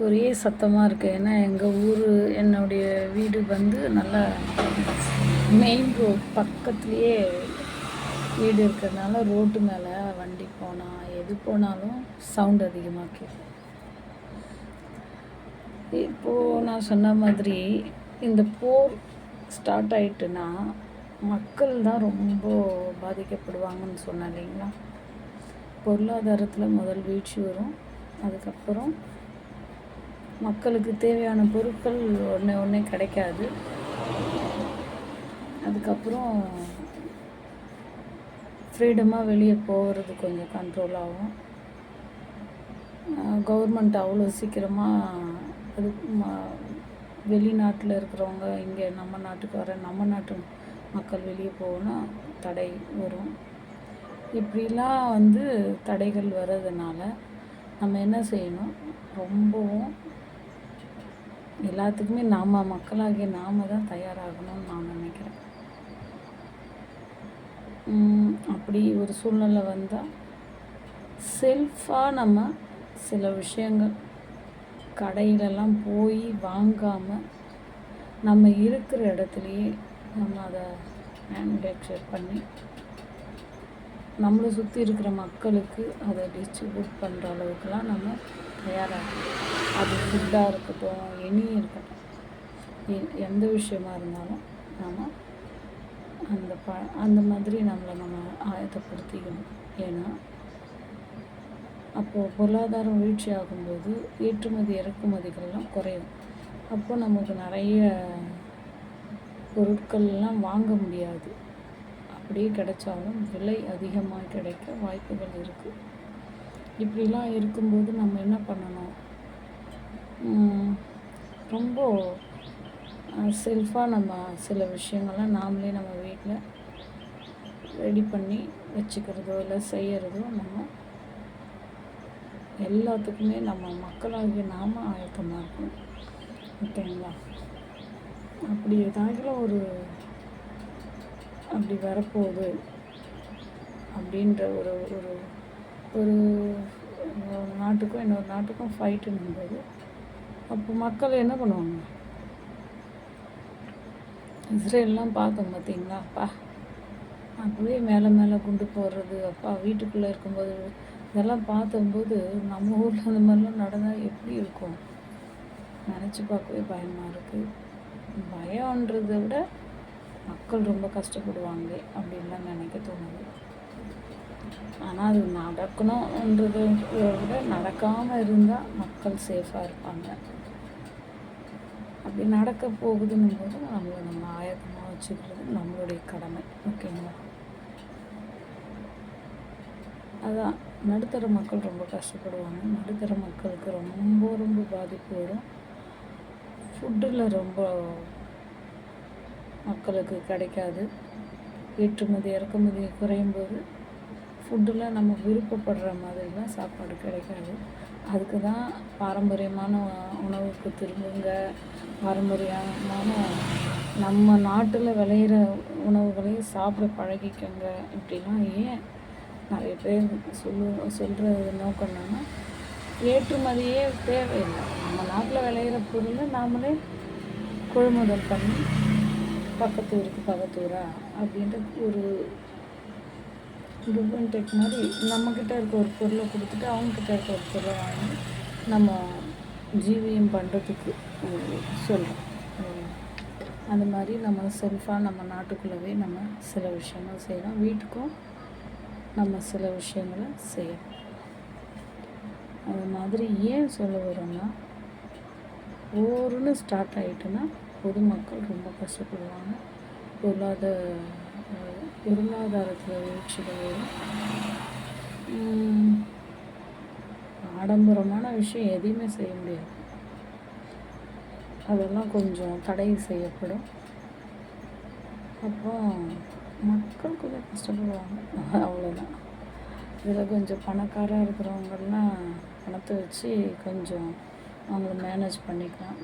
ஒரே சத்தமாக இருக்குது ஏன்னா எங்கள் ஊர் என்னுடைய வீடு வந்து நல்லா மெயின் ரோட் பக்கத்துலேயே வீடு இருக்கிறதுனால ரோட்டு மேலே வண்டி போனால் எது போனாலும் சவுண்ட் அதிகமாக கேட்கும் இப்போது நான் சொன்ன மாதிரி இந்த போர் ஸ்டார்ட் ஆயிட்டுன்னா மக்கள் தான் ரொம்ப பாதிக்கப்படுவாங்கன்னு சொன்னேன் இல்லைங்களா? பொருளாதாரத்தில் முதல் வீழ்ச்சி வரும். அதுக்கப்புறம் மக்களுக்கு தேவையான பொருட்கள் ஒன்று ஒன்றே கிடைக்காது. அதுக்கப்புறம் ஃப்ரீடமாக வெளியே போகிறது கொஞ்சம் கண்ட்ரோல் ஆகும். கவர்மெண்ட் அவ்வளோ சீக்கிரமாக அது வெளிநாட்டில் இருக்கிறவங்க இங்கே நம்ம நாட்டுக்கு வர நம்ம நாட்டு மக்கள் வெளியே போகணும் தடை வரும். இப்படிலாம் வந்து தடைகள் வர்றதுனால நம்ம என்ன செய்யணும்? ரொம்பவும் எல்லாத்துக்குமே நாம் மக்களாகிய நாம தான் தயாராகணும்னு நான் நினைக்கிறேன். அப்படி ஒரு சூழ்நிலை வந்தால் செல்ஃபாக நம்ம சில விஷயங்கள் கடையிலெல்லாம் போய் வாங்காமல் நம்ம இருக்கிற இடத்துலையே நம்ம அதை மேனுஃபேக்சர் பண்ணி நம்மளை சுற்றி இருக்கிற மக்களுக்கு அதை டிஸ்ட்ரிபியூட் பண்ணுற அளவுக்குலாம் நம்ம தயாராகும் அது ஃபுட்டாக இருக்கட்டும் எனி இருக்கட்டும். எந்த விஷயமா இருந்தாலும் நாம் அந்த ப அந்த மாதிரி நம்மளை நம்ம ஆயத்தப்படுத்திக்கணும். ஏன்னா அப்போது பொருளாதாரம் வீழ்ச்சி ஆகும்போது ஏற்றுமதி இறக்குமதிகள்லாம் குறையும். அப்போ நமக்கு நிறைய பொருட்கள்லாம் வாங்க முடியாது. அப்படியே கிடைச்சாலும் விலை அதிகமாக கிடைக்க வாய்ப்புகள் இருக்குது இப்படிலாம் இருக்கும்போது நம்ம என்ன பண்ணணும்? ரொம்ப செல்ஃபாக நம்ம சில விஷயங்கள்லாம் நாமளே நம்ம வீட்டில் ரெடி பண்ணி வச்சுக்கிறதோ இல்லை செய்யறதோ நம்ம எல்லாத்துக்குமே நம்ம மக்களாகிய நாம ஆயத்தமாக இருக்கணும். ஓகேங்களா? அப்படி ஏதாவது ஒரு அப்படி வரப்போகுது அப்படின்ற ஒரு ஒரு ஒரு ஒரு நாட்டுக்கும் இன்னொரு நாட்டுக்கும் ஃபைட்டுன்னும்போது அப்போ மக்கள் என்ன பண்ணுவாங்க? இஸ்ரேல்லாம் பார்த்தோம் பார்த்தீங்களா? அப்பா அப்படியே மேலே மேலே குண்டு போடுறது அப்பா வீட்டுக்குள்ளே இருக்கும்போது இதெல்லாம் பார்த்தம்போது நம்ம ஊரில் அந்த மாதிரிலாம் நடந்தால் எப்படி இருக்கும்? நினச்சி பார்க்கவே பயமாக இருக்குது பயம்ன்றதை விட மக்கள் ரொம்ப கஷ்டப்படுவாங்க அப்படின்லாம் நினைக்க தோணுது. ஆனால் அது நடக்கணுன்றதை விட நடக்காமல் இருந்தால் மக்கள் சேஃபாக இருப்பாங்க. அப்படி நடக்க போகுதுன்னும் போது நம்மளை நம்ம ஆயத்தமாக வச்சுக்கிறது நம்மளுடைய கடமை. ஓகேங்களா? அதான் நடுத்தர மக்கள் ரொம்ப கஷ்டப்படுவாங்க. நடுத்தர மக்களுக்கு ரொம்ப ரொம்ப பாதிப்பு வரும். ஃபுட்டில் ரொம்ப மக்களுக்கு கிடைக்காது. ஏற்றுமதி இறக்குமதி குறையும் போது ஃபுட்டில் நம்ம விருப்பப்படுற மாதிரிலாம் சாப்பாடு கிடைக்காது. அதுக்கு தான் பாரம்பரியமான உணவுக்கு திரும்புங்க. பாரம்பரியமான நம்ம நாட்டில் விளையிற உணவுகளையும் சாப்பிட பழகிக்கங்க இப்படிலாம் ஏன்? நிறைய பேர் சொல்லு சொல்கிற நோக்கம் என்னன்னா ஏற்றுமதியே தேவையில்லை. நம்ம நாட்டில் விளையிற பொருளை நாமளே கொள்முதல் பண்ணி பக்கத்து ஊருக்கு பக்கத்து ஊரா அப்படின்ற ஒரு கிவ் அண்ட் டேக் மாதிரி நம்மக்கிட்ட இருக்க ஒரு பொருளை கொடுத்துட்டு அவங்கக்கிட்ட இருக்க ஒரு பொருளை வாங்கி நம்ம ஜீவியம் பண்ணுறதுக்கு சொல்கிறோம் அந்த மாதிரி நம்ம செல்ஃபாக நம்ம நாட்டுக்குள்ளவே நம்ம சில விஷயங்கள் செய்யலாம் வீட்டுக்கும் நம்ம சில விஷயங்களை செய்யலாம் அது மாதிரி ஏன் சொல்ல வரோன்னா ஒவ்வொருன்னு ஸ்டார்ட் ஆகிட்டுனா பொதுமக்கள் ரொம்ப கஷ்டப்படுவாங்க. பொருளாதார பொருளாதாரத்தில் வீழ்ச்சிகள் வரும் ஆடம்பரமான விஷயம் எதையுமே செய்ய முடியாது. அதெல்லாம் கொஞ்சம் தடை செய்யப்படும். அப்புறம் மக்கள் கொஞ்சம் கஷ்டப்படுவாங்க. அவ்வளோதான் இதில் கொஞ்சம் பணக்காராக இருக்கிறவங்கெல்லாம் பணத்தை வச்சு கொஞ்சம் அவங்கள மேனேஜ் பண்ணிக்கலாம்.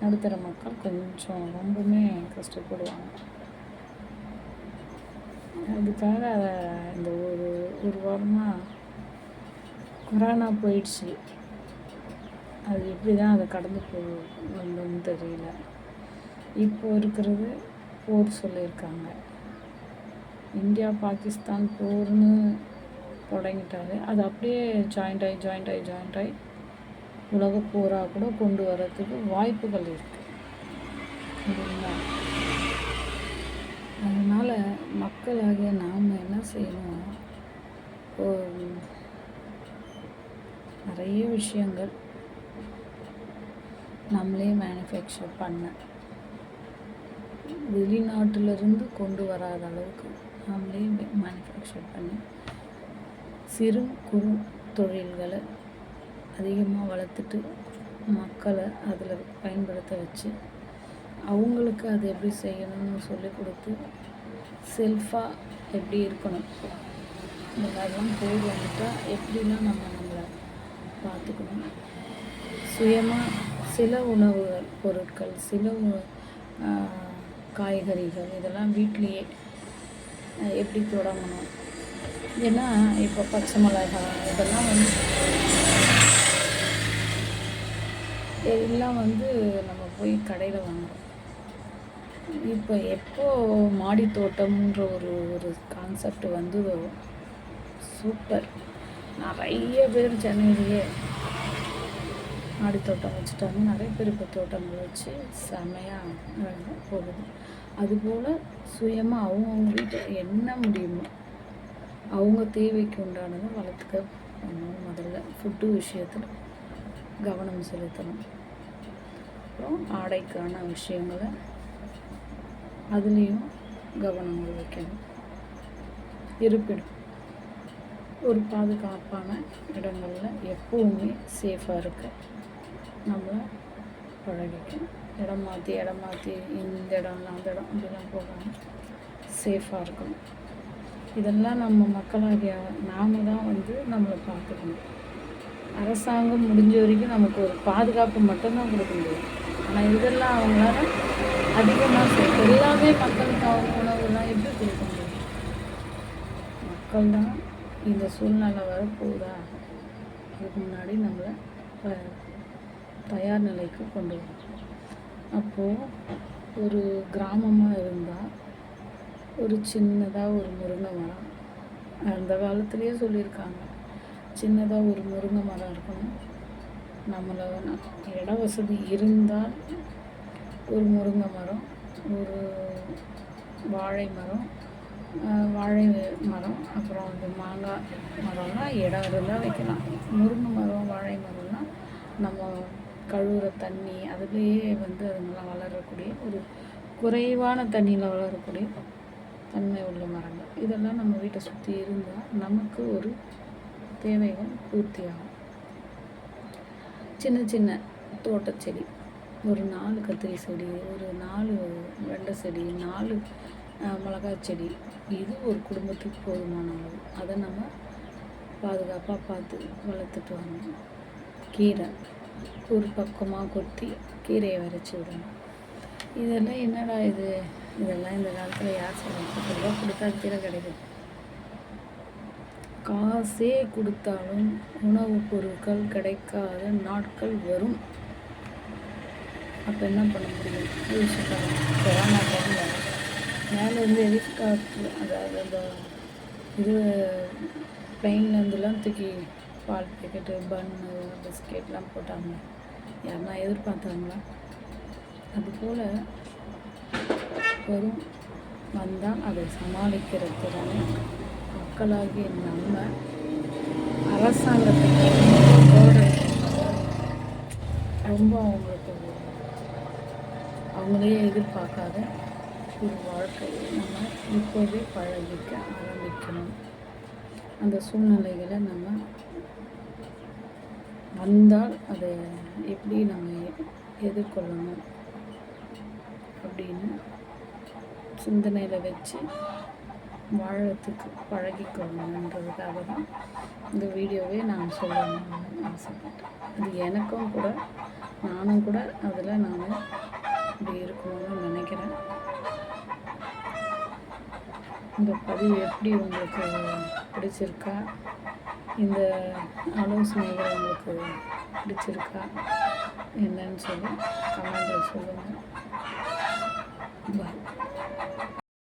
நடுத்தர மக்கள் கொஞ்சம் ரொம்பவுமே கஷ்டப்படுவாங்க. அதுக்காக இந்த ஒரு ஒரு வாரமாக கொரோனா போயிடுச்சு. அது எப்படி தான் அதை கடந்து போகணும்னு தெரியல. இப்போ இருக்கிறது போர் சொல்லியிருக்காங்க. இந்தியா பாகிஸ்தான் போர்னு தொடங்கிட்டாரு அது அப்படியே ஜாயிண்ட் ஆகி ஜாயிண்ட் ஆகி ஜாயிண்ட் ஆகி உலக போராக கூட கொண்டு வரத்துக்கு வாய்ப்புகள் இருக்குது இல்லைங்களா மக்களாகிய நாம் என்ன செய்யணும்? நிறைய விஷயங்கள் நம்மளே மேனுஃபேக்சர் பண்ண. வெளிநாட்டிலிருந்து கொண்டு வராத அளவுக்கு நம்மளே மேனுஃபேக்சர் பண்ணி சிறு குறு தொழில்களை அதிகமாக வளர்த்துட்டு மக்களை அதில் பயன்படுத்த வச்சு அவங்களுக்கு அதை எப்படி செய்யணும்னு சொல்லி கொடுத்து செல்ஃபாக எப்படி இருக்கணும்? இந்த மாதிரிலாம் போய் வந்துட்டால் எப்படிலாம் நம்ம நம்மளை பார்த்துக்கணும். சுயமாக சில உணவுகள் பொருட்கள் சில காய்கறிகள் இதெல்லாம் வீட்லேயே எப்படி தொடங்கணும்? ஏன்னா இப்போ பச்சை மிளகாய் இதெல்லாம் வந்து எல்லாம் வந்து நம்ம போய் கடையில் வாங்குறோம். இப்போ எப்போ மாடி தோட்டம்ன்ற ஒரு ஒரு கான்செப்ட் வந்ததோ சூப்பர் நிறைய பேர் சென்னையிலேயே மாடி தோட்டம் வச்சுட்டாங்க. நிறைய பேர் இப்போ தோட்டங்கள் வச்சு செமையாக போகுது. அதுபோல் சுயமாக அவங்கவுங்க வீட்டில் என்ன முடியுமோ அவங்க தேவைக்கு உண்டானதை வளர்த்துக்க முதல்ல ஃபுட்டு விஷயத்தில் கவனம் செலுத்தணும். அப்புறம் ஆடைக்கான விஷயங்களை அதுலேயும் கவனங்கள் வைக்கணும். இருப்பிடும் ஒரு பாதுகாப்பான இடங்களில் எப்போவுமே சேஃபாக இருக்க நம்மளை பழகிக்கணும் இடம் மாற்றி இடம் மாற்றி இந்த இடம்லாம் அந்த இடம் அப்படிலாம் போகாமல் சேஃபாக இருக்கணும். இதெல்லாம் நம்ம மக்களாகிய நாம தான் வந்து நம்மளை பார்த்துக்கணும். அரசாங்கம் முடிஞ்ச வரைக்கும் நமக்கு ஒரு பாதுகாப்பு மட்டும்தான் கொடுக்க முடியும். ஆனால் இதெல்லாம் அவங்களால அதிகமாக எல்லாமே மக்களுக்கு அவங்க உணவுலாம் எப்படி கொடுக்க முடியும்? மக்கள் தான் இந்த சூழ்நிலை வரப்போகுதா அதுக்கு முன்னாடி நம்மளை தயார் நிலைக்கு கொண்டு வரும் அப்போது ஒரு கிராமமாக இருந்தால் ஒரு சின்னதாக ஒரு முருங்கை மரம் அந்த காலத்துலேயே சொல்லியிருக்காங்க. சின்னதாக ஒரு முருங்கை மரம் இருக்கணும். நம்மளை இட வசதி இருந்தால் ஒரு முருங்கை மரம் ஒரு வாழை மரம் வாழை மரம் அப்புறம் வந்து மாங்காய் மரம்லாம் இடம் இருந்தால் வைக்கலாம். முருங்கை மரம் வாழை மரம்லாம் நம்ம கழுவுற தண்ணி அதுலேயே வந்து அதுங்கெல்லாம் வளரக்கூடிய ஒரு குறைவான தண்ணியில் வளரக்கூடிய தன்மை உள்ள மரங்கள். இதெல்லாம் நம்ம வீட்டை சுற்றி இருந்தால் நமக்கு ஒரு தேவைகள் பூர்த்தியாகும். சின்ன சின்ன தோட்டச்செடி. ஒரு நாலு கத்திரி செடி ஒரு நாலு வெண்டை செடி நாலு மிளகாய் செடி. இது ஒரு குடும்பத்துக்கு போதுமான அளவு. அதை நம்ம பாதுகாப்பாக பார்த்து வளர்த்துட்டு வரணும். கீரை ஒரு பக்கமாக கொத்தி கீரையை வரைச்சி விடணும். இதெல்லாம் என்னடா இது? இதெல்லாம் இந்த காலத்தில் யார் சொல்லுவாங்க கொடுத்தா கீரை கிடைக்குது காசே கொடுத்தாலும் உணவுப் பொருட்கள் கிடைக்காத நாட்கள் வரும். அப்போ என்ன பண்ண முடியும்? யோசிச்சு கொரோனா டைமில் மேலேருந்து ஹெலிகாப்டர் அதாவது அந்த இது ப்ளைன்லேருந்துலாம் தூக்கி பால் பேக்கெட்டு பன்னு பிஸ்கெட்லாம் போட்டாங்க. யாருன்னா எதிர்பார்த்தாங்களா? அதுபோல் வரும். வந்தால் அதை சமாளிக்கிற திறனை மக்களாகிய நம்ம அரசாங்கத்துக்கு ரொம்ப அவங்களுக்கு அவங்களே எதிர்பார்க்காத ஒரு வாழ்க்கையை நம்ம இப்போவே பழகிக்க ஆரம்பிக்கணும். அந்த சூழ்நிலைகளை நம்ம வந்தால் அதை எப்படி நம்ம எதிர்கொள்ளணும் அப்படின்னு சிந்தனையில் வச்சு வாழறதுக்கு பழகிக்கொள்ளணுன்றதுக்காக தான் இந்த வீடியோவே நான் சொல்லணும்னு ஆசைப்பட்டேன். அது எனக்கும் கூட நானும் கூட அதில் நான் இப்படி இருக்கணும்னு நினைக்கிறேன். இந்த பதிவு எப்படி உங்களுக்கு பிடிச்சிருக்கா? இந்த ஆலோசனைகள் உங்களுக்கு பிடிச்சிருக்கா? என்னன்னு சொல்லி கமெண்டில் சொல்லுங்கள் பாய்